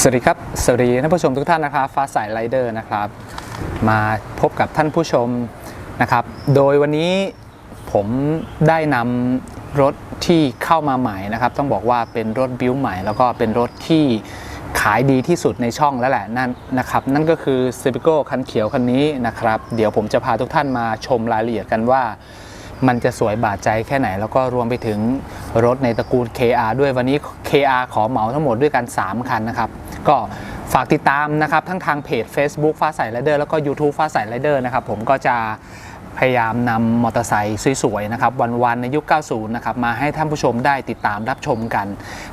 สวัสดีครับ สวัสดีท่านผู้ชมทุกท่านนะครับฟ้าใสไรเดอร์นะครับ มาพบกับท่านผู้ชมนะครับ โดยวันนี้ผมได้นำรถที่เข้ามาใหม่นะครับ ต้องบอกว่าเป็นรถบิวใหม่ แล้วก็เป็นรถที่ขายดีที่สุดในช่องแล้วแหละนั่นนะครับ นั่นก็คือ c i v i c o คันเขียวคันนี้นะครับ เดี๋ยวผมจะพาทุกท่านมาชมรายละเอียดกันว่า มันจะสวยบาดใจแค่ไหน แล้วก็รวมไปถึงรถในตระกูล KR ด้วยวันนี้ KR ขอเหมาทั้งหมดด้วยกัน 3 คันนะครับ ก็ฝากติดตามนะครับ ทั้งทางเพจ Facebook ฟ้าใสไรเดอร์แล้วก็ YouTube ฟ้าใสไรเดอร์นะครับ ผมก็จะพยายามนำมอเตอร์ไซค์สวยๆนะครับวันๆในยุค 90 นะครับมาให้ท่านผู้ชมได้ติดตามรับชมกัน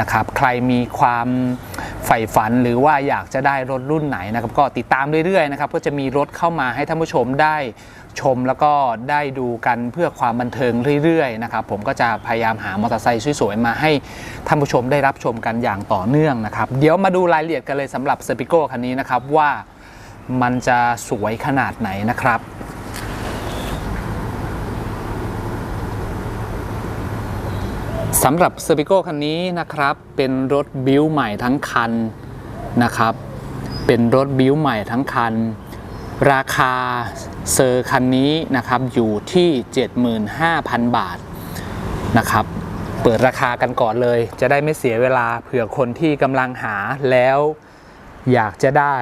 นะครับใครมีความใฝ่ฝันหรือว่าอยากจะได้รถรุ่นไหนนะครับก็ติดตามเรื่อยๆนะครับก็จะมีรถเข้ามาให้ท่านผู้ชมได้ ชมแล้วก็ได้ดูกันเพื่อความบันเทิงเรื่อยๆนะครับผมก็จะพยายามหามอเตอร์ไซค์สวยๆมาให้ท่านผู้ชมได้รับชมกันอย่างต่อเนื่องนะครับ เดี๋ยวมาดูรายละเอียดกันเลยสำหรับเซปิโก้คันนี้นะครับว่ามันจะสวยขนาดไหนนะครับสำหรับเซอร์ i ิโกคันนี้นะครับเป็นรถบิวใหม่ทั้งคันนะครับ เป็นรถบิวใหม่ทั้งคัน ราคาเซอร์คันนี้นะครับอยู่ที่ 75,000 บาทนะครับเปิดราคากันก่อนเลย จะได้ไม่เสียเวลาเผื่อคนที่กำลังหาแล้วอยากจะได้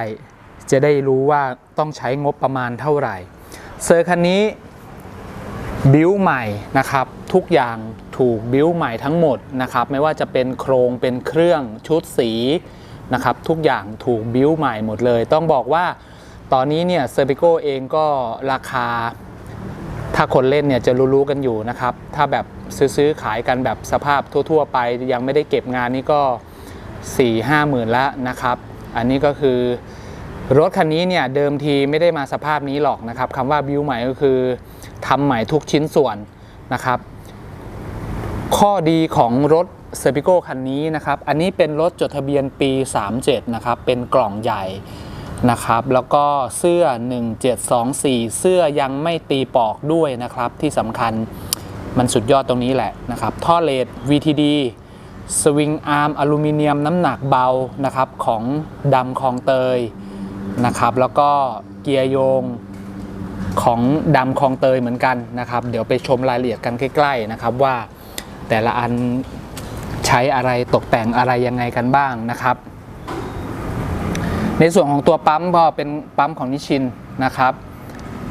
จะได้รู้ว่าต้องใช้งบประมาณเท่าไหร่เซอร์คันนี้บิวใหม่นะครับ ทุกอย่างถูกบิวใหม่ทั้งหมดนะครับ ไม่ว่าจะเป็นโครงเป็นเครื่องชุดสีนะครับ ทุกอย่างถูกบิวใหม่หมดเลย ต้องบอกว่า ตอนนี้เนี่ยเซอร์ i ิโกเองก็ราคา ถ้าคนเล่นเนี่ยจะรู้ๆกันอยู่นะครับ ถ้าแบบซื้อๆขายกันแบบสภาพทั่ว ๆ ไปยังไม่ได้เก็บงานนี่ก็ 4 5หมื่นละนะครับ อันนี้ก็คือรถคันนี้เนี่ยเดิมทีไม่ได้มาสภาพนี้หรอกนะครับคำว่าบิวใหม่ก็คือทำใหม่ทุกชิ้นส่วนนะครับ ข้อดีของรถเซอร์ i ิโกคันนี้นะครับ อันนี้เป็นรถจดทะเบียนปี 37 นะครับ เป็นกล่องใหญ่ นะครับ แล้วก็เสื้อ 1724 เสื้อยังไม่ตีปอกด้วยนะครับ ที่สำคัญมันสุดยอดตรงนี้แหละนะครับ ท่อเลด VTD สวิงอาร์มอลูมิเนียมน้ำหนักเบานะครับของดำคลองเตยนะครับ แล้วก็เกียร์โยงของดำคลองเตยเหมือนกันนะครับ เดี๋ยวไปชมรายละเอียดกันใกล้ ๆนะครับว่าแต่ละอันใช้อะไรตกแต่งอะไรยังไงกันบ้างนะครับ ในส่วนของตัวปั๊มก็เป็นปั๊มของนิชินนะครับ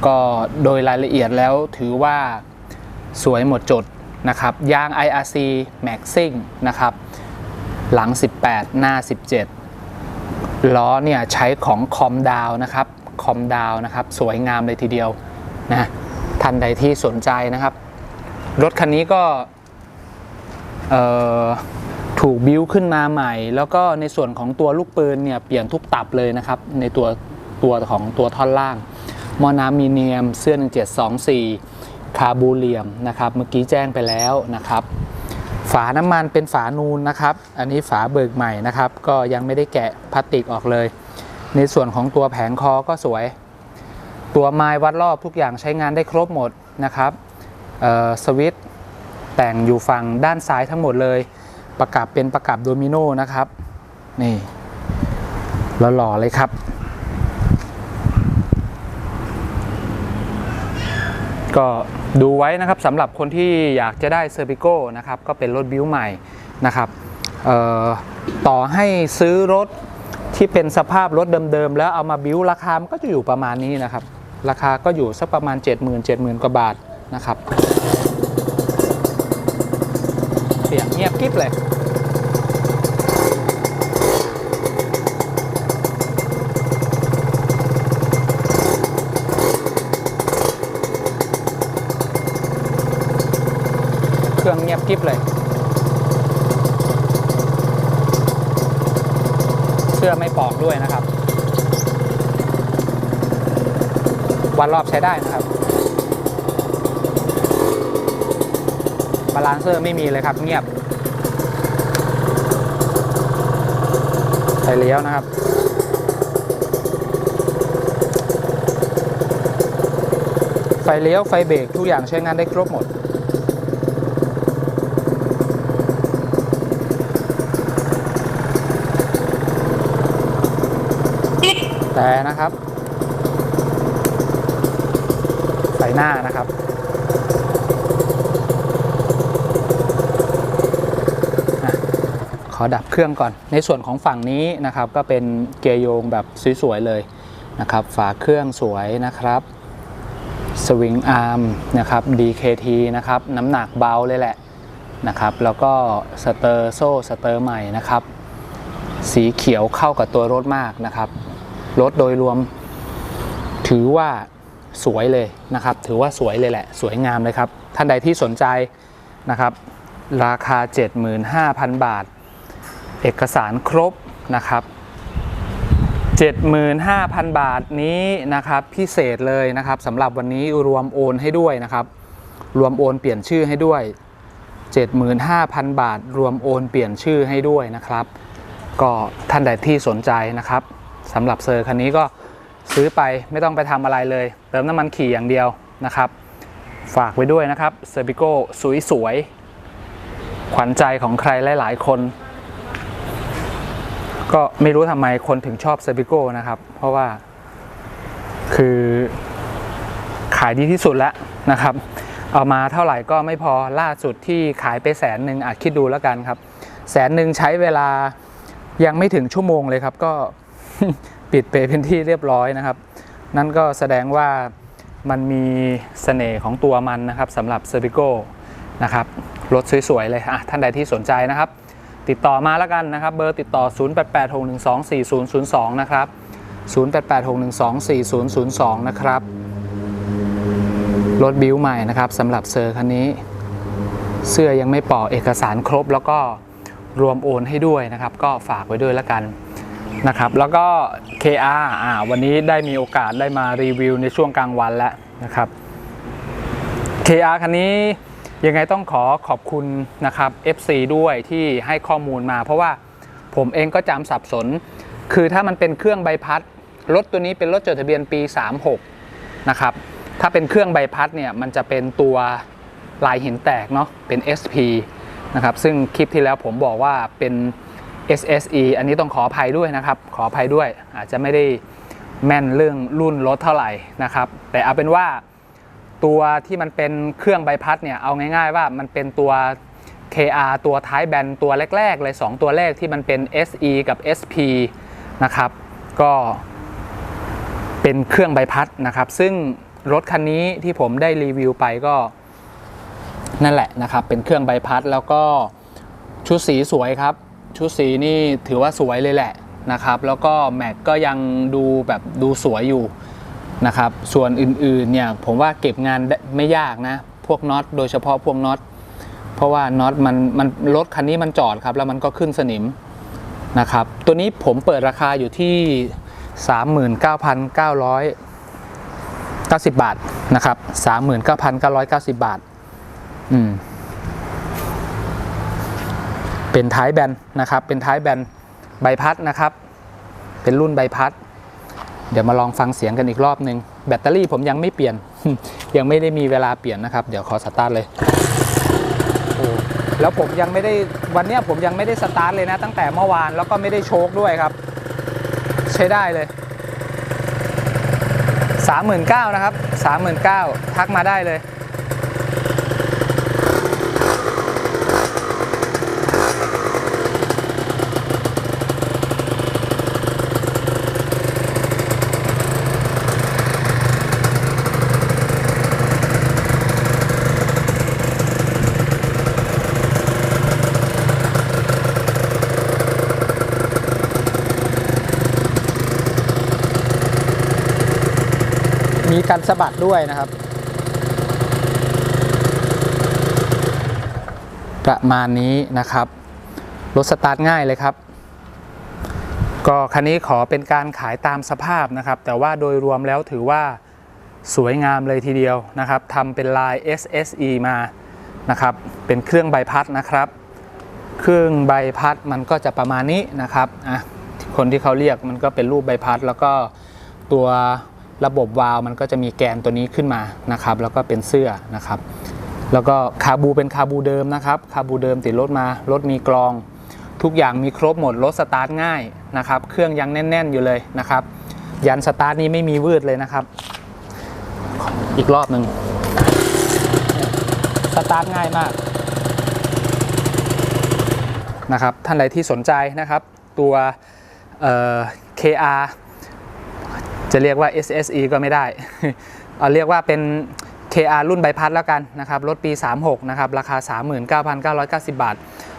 ก็โดยรายละเอียดแล้วถือว่าสวยหมดจดนะครับ ยาง IRC Maxing นะครับ หลัง 18 หน้า 17 ล้อเนี่ยใช้ของคอมดาวนะครับ คอมดาวนะครับ สวยงามเลยทีเดียวนะท่านใดที่สนใจนะครับ รถคันนี้ก็ เอ่อ ถูกบิ้วขึ้นมาใหม่ แล้วก็ในส่วนของตัวลูกปืนเนี่ยเปลี่ยนทุกตับเลยนะครับ ในตัวตัวของตัวท่อนล่างมอนามีเนียมเสื้อ 1724 คาบูเลียมนะครับ เมื่อกี้แจ้งไปแล้วนะครับ ฝาน้ำมันเป็นฝานูนนะครับ อันนี้ฝาเบิกใหม่นะครับ ก็ยังไม่ได้แกะพลาสติกออกเลย ในส่วนของตัวแผงคอก็สวย ตัวไม้วัดรอบทุกอย่างใช้งานได้ครบหมดนะครับสวิตช์แต่งอยู่ฝั่งด้านซ้ายทั้งหมดเลย ประกับเป็นประกับโดมิโนนะครับ นี่หล่อๆเลยครับก็ดูไว้นะครับสำหรับคนที่อยากจะได้เซอร์ i ิโก้นะครับก็เป็นรถบิวใหม่นะครับเอ่อต่อให้ซื้อรถที่เป็นสภาพรถเดิมๆ แล้วเอามาบิวราคามันก็จะอยู่ประมาณนี้นะครับ ราคาก็อยู่สักประมาณ 70,000 70,000 กว่าบาทนะครับ เสียงเงียบกริบเลย เครื่องเงียบกริบเลย เสื้อไม่ปอกด้วยนะครับ วันรอบใช้ได้นะครับาลานเซอร์ไม่มีเลยครับ เงียบไฟเลี้ยวนะครับไฟเลี้ยวไฟเบรกทุกอย่างใช้งานได้ครบหมด แต่นะครับใส่หน้านะครับ อะข อดับเครื่องก่อน ในส่วนของฝั่งนี้นะครับก็เป็นเกียร์โยงแบบสวยๆเลยนะครับ ฝาเครื่องสวยนะครับสวิงอาร์มนะครับ DKT นะครับน้ำหนักเบาเลยแหละนะครับ แล้วก็สเตอร์โซ่สเตอร์ใหม่นะครับ สีเขียวเข้ากับตัวรถมากนะครับ รถโดยรวมถือว่าสวยเลยนะครับ ถือว่าสวยเลยแหละ สวยงามเลยครับ ท่านใดที่สนใจนะครับ ราคา 75,000 บาท เอกสารครบนะครับ 75,000 บาทนี้นะครับพิเศษเลยนะครับสำหรับวันนี้รวมโอนให้ด้วยนะครับ รวมโอนเปลี่ยนชื่อให้ด้วย 75,000 บาท รวมโอนเปลี่ยนชื่อให้ด้วยนะครับ ก็ท่านใดที่สนใจนะครับสำหรับเซอร์คันนี้ก็ซื้อไปไม่ต้องไปทำอะไรเลย เติมน้ำมันขี่อย่างเดียวนะครับ ฝากไว้ด้วยนะครับเซอร์บิโก้สวยๆขวัญใจของใครหลาย ๆ คน ก็ไม่รู้ทำไมคนถึงชอบเซอร์บิโก้นะครับ เพราะว่าคือขายดีที่สุดแล้วนะครับ เอามาเท่าไหร่ก็ไม่พอล่าสุดที่ขายไปแสนหนึ่งอาจคิดดูแล้วกันครับ แสนหนึ่งใช้เวลายังไม่ถึงชั่วโมงเลยครับ ก็ปิดไปเป็นที่เรียบร้อยนะครับ นั่นก็แสดงว่ามันมีเสน่ห์ของตัวมันนะครับสำหรับเซอร์บิโก้นะครับรถสวยๆเลยอะท่านใดที่สนใจนะครับ ติดต่อมาแล้วกันนะครับ เบอร์ติดต่อ 0886124002 นะครับ 0886124002 นะครับ รถบิวใหม่นะครับสำหรับเซอร์คันนี้ เสื้อยังไม่ปอเอกสารครบแล้วก็รวมโอนให้ด้วยนะครับ ก็ฝากไว้ด้วยแล้วกันนะครับแล้วก็ KR อ่าวันนี้ได้มีโอกาสได้มารีวิวในช่วงกลางวันแล้วนะครับ KR คันนี้ ยังไงต้องขอขอบคุณนะครับ FC ด้วยที่ให้ข้อมูลมา เพราะว่าผมเองก็จำสับสน คือถ้ามันเป็นเครื่องใบพัด รถตัวนี้เป็นรถจดทะเบียนปี 36 นะครับ ถ้าเป็นเครื่องใบพัดเนี่ยมันจะเป็นตัวลายหินแตกเนาะเป็น SP นะครับซึ่งคลิปที่แล้วผมบอกว่าเป็น SSE อันนี้ต้องขออภัยด้วยนะครับ ขออภัยด้วยอาจจะไม่ได้แม่นเรื่องรุ่นรถเท่าไหร่นะครับ แต่เอาเป็นว่า ตัวที่มันเป็นเครื่องใบพัดเนี่ยเอาง่าย ๆ ว่ามันเป็นตัว KR ตัวท้ายแบนตัวแรก ๆ เลย 2 ตัวแรกที่มันเป็น SE กับ SP นะครับ ก็เป็นเครื่องใบพัดนะครับ ซึ่งรถคันนี้ที่ผมได้รีวิวไปก็นั่นแหละนะครับ เป็นเครื่องใบพัดแล้วก็ชุดสีสวยครับ ชุดสีนี่ถือว่าสวยเลยแหละนะครับ แล้วก็แม็กก็ยังดูแบบดูสวยอยู่ นะครับ ส่วนอื่นๆเนี่ยผมว่าเก็บงานไม่ยากนะ พวกน็อตโดยเฉพาะพวกน็อตเพราะว่าน็อตมันมันรถคันนี้มันจอดครับ แล้วมันก็ขึ้นสนิมนะครับ ตัวนี้ผมเปิดราคาอยู่ที่ 39,990 บาทนะครับ 39,990 บาท อืมเป็นท้ายแบนนะครับ เป็นท้ายแบนใบพัดนะครับ เป็นรุ่นใบพัด เดี๋ยวมาลองฟังเสียงกันอีกรอบหนึ่งแบตเตอรี่ผมยังไม่เปลี่ยน ยังไม่ได้มีเวลาเปลี่ยนนะครับ เดี๋ยวขอสตาร์ทเลยแล้วผมยังไม่ได้วันนี้ผมยังไม่ได้สตาร์ทเลยนะ ตั้งแต่เมื่อวานแล้วก็ไม่ได้โชคด้วยครับ ใช้ได้เลย 39,000นะครับ 39,000ทักมาได้เลย สะบัดด้วยนะครับ ประมาณนี้นะครับ รถสตาร์ทง่ายเลยครับ ก็คันนี้ขอเป็นการขายตามสภาพนะครับ แต่ว่าโดยรวมแล้วถือว่าสวยงามเลยทีเดียวนะครับทำเป็นลาย SSE มานะครับ เป็นเครื่องใบพัดนะครับ เครื่องใบพัดมันก็จะประมาณนี้นะครับอะคนที่เขาเรียกมันก็เป็นรูปใบพัด แล้วก็ตัว ระบบวาล์วมันก็จะมีแกนตัวนี้ขึ้นมานะครับ แล้วก็เป็นเสื้อนะครับ แล้วก็คาบูเป็นคาบูเดิมนะครับ คาบูเดิมติดรถมา รถมีกรอง ทุกอย่างมีครบหมด รถสตาร์ทง่ายนะครับ เครื่องยังแน่น ๆ อยู่เลยนะครับ ยันสตาร์ทนี้ไม่มีวืดเลยนะครับ อีกรอบหนึ่งสตาร์ทง่ายมากนะครับ ท่านใดที่สนใจนะครับ ตัวเอ่อ KR จะเรียกว่า SSE ก็ไม่ได้ เอาเรียกว่าเป็น KR รุ่นใบพัดแล้วกันนะครับรถปี 36 นะครับ ราคา 39,990 บาท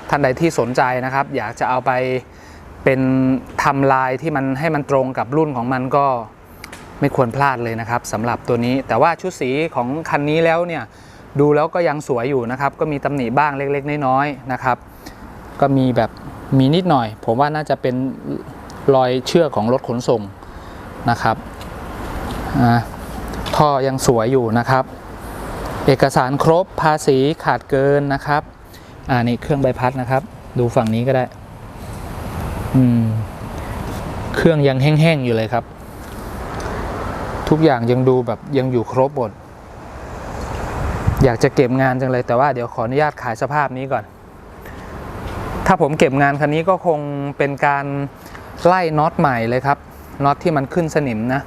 ท่านใดที่สนใจนะครับ อยากจะเอาไปเป็นทำลายที่มันให้มันตรงกับรุ่นของมันก็ไม่ควรพลาดเลยนะครับสำหรับตัวนี้ แต่ว่าชุดสีของคันนี้แล้วเนี่ยดูแล้วก็ยังสวยอยู่นะครับ ก็มีตำหนิบ้างเล็กๆ น้อยๆนะครับ ก็มีแบบมีนิดหน่อย ผมว่าน่าจะเป็นรอยเชือกของรถขนส่ง นะครับท่อยังสวยอยู่นะครับ เอกสารครบภาษีขาดเกินนะครับอ่านี่เครื่องใบพัดนะครับ ดูฝั่งนี้ก็ได้อืมเครื่องยังแห้งๆอยู่เลยครับ ทุกอย่างยังดูแบบยังอยู่ครบหมดอยากจะเก็บงานจังเลยแต่ว่าเดี๋ยวขออนุญาตขายสภาพนี้ก่อน ถ้าผมเก็บงานคันนี้ก็คงเป็นการไล่น็อตใหม่เลยครับ น็อตที่มันขึ้นสนิมนะ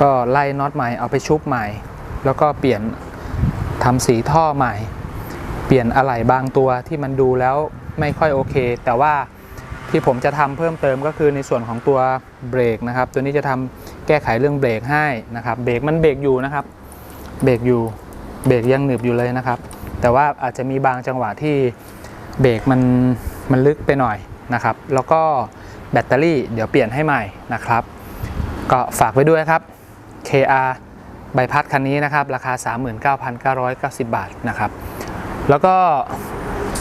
ก็ไล่น็อตใหม่เอาไปชุบใหม่ แล้วก็เปลี่ยนทำสีท่อใหม่ เปลี่ยนอะไหล่บางตัวที่มันดูแล้วไม่ค่อยโอเค แต่ว่าที่ผมจะทำเพิ่มเติมก็คือในส่วนของตัวเบรกนะครับ ตัวนี้จะทำแก้ไขเรื่องเบรกให้นะครับเบรกมันเบรกอยู่นะครับ เบรกอยู่เบรกยังหนึบอยู่เลยนะครับ แต่ว่าอาจจะมีบางจังหวะที่เบรกมันมันลึกไปหน่อยนะครับ แล้วก็ บตเตอรี่เดี๋ยวเปลี่ยนให้ใหม่นะครับ ก็ฝากไว้ด้วยครับ KR ใบพัดคันนี้นะครับ ราคา 39,990 บาทนะครับ แล้วก็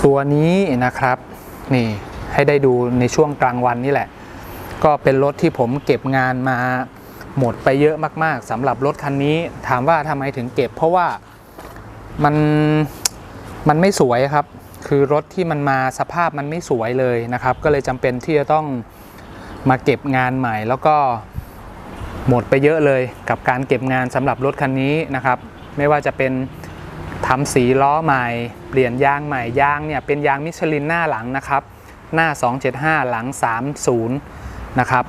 ตัวนี้นะครับนี่ให้ได้ดูในช่วงกลางวันนี่แหละ ก็เป็นรถที่ผมเก็บงานมาหมดไปเยอะมากๆสำหรับรถคันนี้ถามว่าทำไมถึงเก็บ เพราะว่ามันมันไม่สวยครับ คือรถที่มันมาสภาพมันไม่สวยเลยนะครับ ก็เลยจำเป็นที่จะต้อง มาเก็บงานใหม่ แล้วก็หมดไปเยอะเลยกับการเก็บงานสำหรับรถคันนี้นะครับ ไม่ว่าจะเป็นทำสีล้อใหม่ เปลี่ยนยางใหม่ยางเนี่ยเป็นยางมิชลินหน้าหลังนะครับ หน้า 275 หลัง 30 นะครับ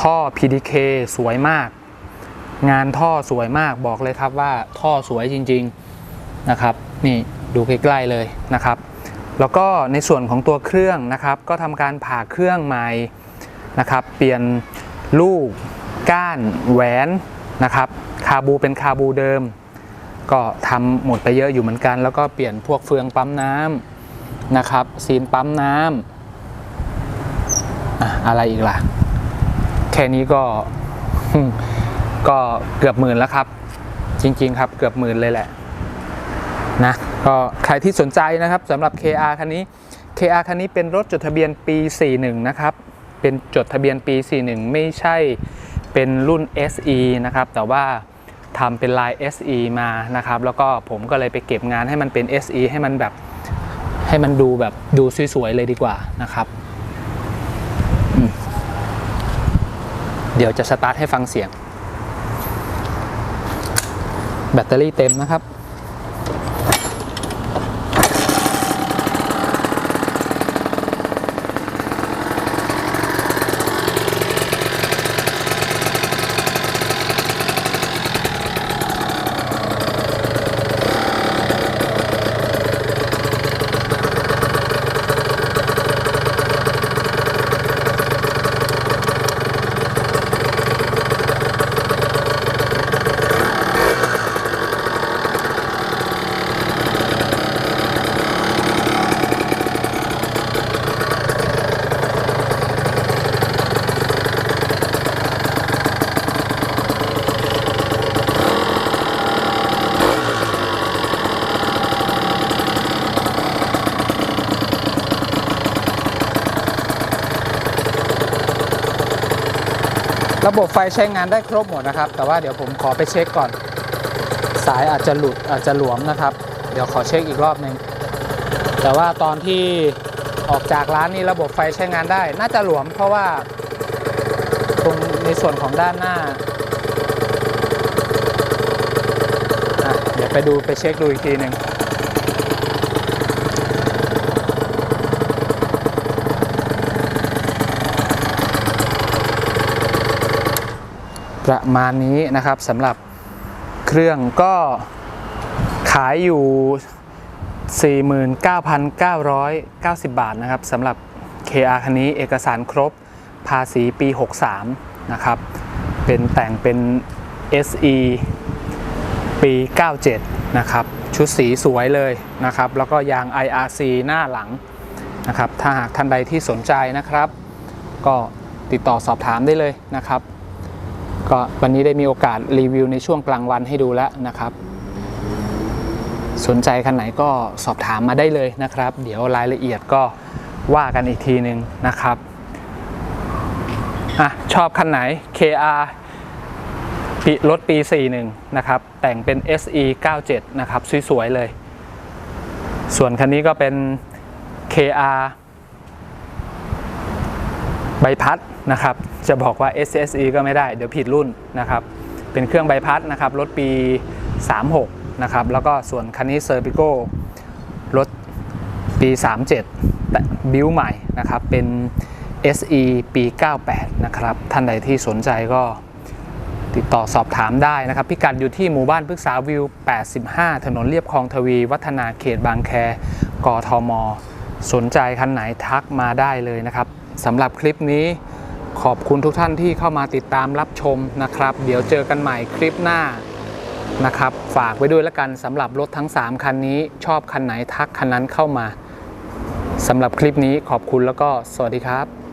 ท่อ PDK สวยมาก งานท่อสวยมากบอกเลยครับว่าท่อสวยจริงๆนะครับ นี่ดูใกล้ๆเลยนะครับ แล้วก็ในส่วนของตัวเครื่องนะครับ ก็ทำการผ่าเครื่องใหม่ นะครับ เปลี่ยนลูกก้านแหวนนะครับคาบูเป็นคาบูเดิม ก็ทำหมดไปเยอะอยู่เหมือนกัน แล้วก็เปลี่ยนพวกเฟืองปั๊มน้ำนะครับ ซีนปั๊มน้ำอะอะไรอีกล่ะ แค่นี้ก็ก็เกือบหมื่นแล้วครับ จริง ๆ ครับเกือบหมื่นเลยแหละนะก็ใครที่สนใจนะครับสำหรับ KR คันนี้ KR คันนี้เป็นรถจดทะเบียนปี 41 นะครับ เป็นจดทะเบียนปี 41 ไม่ใช่เป็นรุ่น SE นะครับ แต่ว่าทำเป็นลาย SE มานะครับ แล้วก็ผมก็เลยไปเก็บงานให้มันเป็น SE ให้มันแบบให้มันดูแบบดูสวยๆเลยดีกว่านะครับ เดี๋ยวจะสตาร์ทให้ฟังเสียง แบตเตอรี่เต็มนะครับ ระบบไฟใช้งานได้ครบหมดนะครับ แต่ว่าเดี๋ยวผมขอไปเช็คก่อน สายอาจจะหลุดอาจจะหลวมนะครับ เดี๋ยวขอเช็คอีกรอบหนึ่งแต่ว่าตอนที่ออกจากร้านนี้ระบบไฟใช้งานได้ น่าจะหลวมเพราะว่าตรงในส่วนของด้านหน้าเดี๋ยวไปดูไปเช็คดูอีกทีหนึ่ง ประมาณนี้นะครับสำหรับเครื่องก็ขายอยู่ 49,990 บาทนะครับสำหรับ KR คันนี้เอกสารครบภาษีปี 63 นะครับ เป็นแต่งเป็น SE ปี 97 นะครับ ชุดสีสวยเลยนะครับ แล้วก็ยาง IRC หน้าหลังนะครับ ถ้าหากท่านใดที่สนใจนะครับ ก็ติดต่อสอบถามได้เลยนะครับ ก็วันนี้ได้มีโอกาสรีวิวในช่วงกลางวันให้ดูแล้วนะครับ สนใจคันไหนก็สอบถามมาได้เลยนะครับ เดี๋ยวรายละเอียดก็ว่ากันอีกทีหนึ่งนะครับอะชอบคันไหน KR ปีรถปี 41 นะครับ แต่งเป็น SE 97 นะครับ สวย ๆ เลย ส่วนคันนี้ก็เป็น KR บพัดนะครับ จะบอกว่า SSE ก็ไม่ได้เดี๋ยวผิดรุ่นนะครับ เป็นเครื่องใบพัดนะครับรถปี 36 นะครับ แล้วก็ส่วนคันนี้เซอร์ปิโก้รถปี 37แต่บิวใหม่นะครับ เป็น SE ปี 98 นะครับ ท่านใดที่สนใจก็ติดต่อสอบถามได้นะครับ พิกัดอยู่ที่หมู่บ้านพฤกษาวิว 85 ถนนเรียบคลองทวี วัฒนาเขตบางแค กทม สนใจคันไหนทักมาได้เลยนะครับ สำหรับคลิปนี้ขอบคุณทุกท่านที่เข้ามาติดตามรับชมนะครับ เดี๋ยวเจอกันใหม่คลิปหน้านะครับ ฝากไว้ด้วยละกันสำหรับรถทั้ง 3 คันนี้ ชอบคันไหนทักคันนั้นเข้ามาสำหรับคลิปนี้ขอบคุณแล้วก็สวัสดีครับ